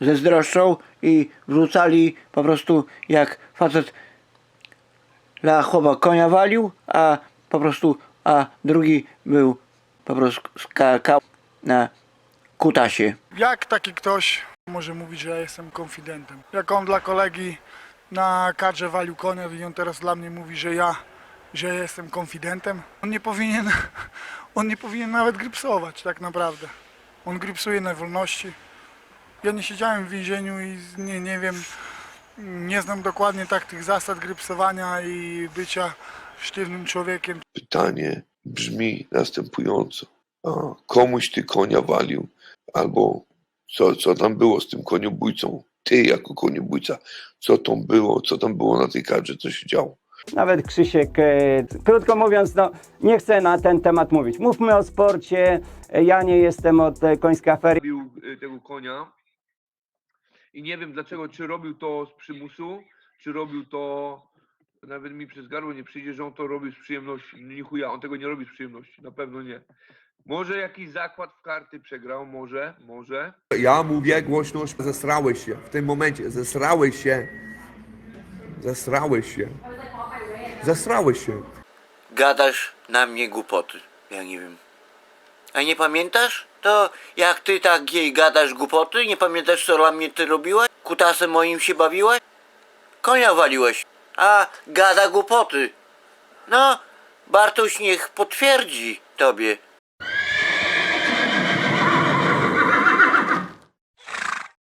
zezdroszczą i wrzucali po prostu jak facet dla chłopa konia walił, a po prostu, a drugi był po prostu skakał na kutasie. Jak taki ktoś może mówić, że ja jestem konfidentem? Jak on dla kolegi na kadrze walił konia i on teraz dla mnie mówi, że ja, że jestem konfidentem? On nie powinien, on nie powinien nawet grypsować tak naprawdę. On grypsuje na wolności. Ja nie siedziałem w więzieniu i nie, nie wiem, nie znam dokładnie tak tych zasad grypsowania i bycia sztywnym człowiekiem. Pytanie brzmi następująco. A komuś ty konia walił, albo co, co tam było z tym koniobójcą? Ty jako koniobójca, co tam było, co tam było na tej kadrze, co się działo? Nawet Krzysiek, e, krótko mówiąc, no, nie chcę na ten temat mówić. Mówmy o sporcie. E, Ja nie jestem od e, końskiej afery. robił y, tego konia i nie wiem dlaczego, czy robił to z przymusu, czy robił to, nawet mi przez gardło nie przyjdzie, że on to robił z przyjemności. Nie chuja, on tego nie robi z przyjemności, na pewno nie. Może jakiś zakład w karty przegrał, może, może. Ja mówię głośno, że zesrałeś się w tym momencie, zesrałeś się. Zesrałeś się. Zesrałeś się. Gadasz na mnie głupoty, ja nie wiem. A nie pamiętasz? To jak ty tak jej gadasz głupoty, nie pamiętasz co dla mnie ty robiłaś? Kutasem moim się bawiłaś? Konia waliłeś, a gada głupoty. No, Bartuś niech potwierdzi tobie.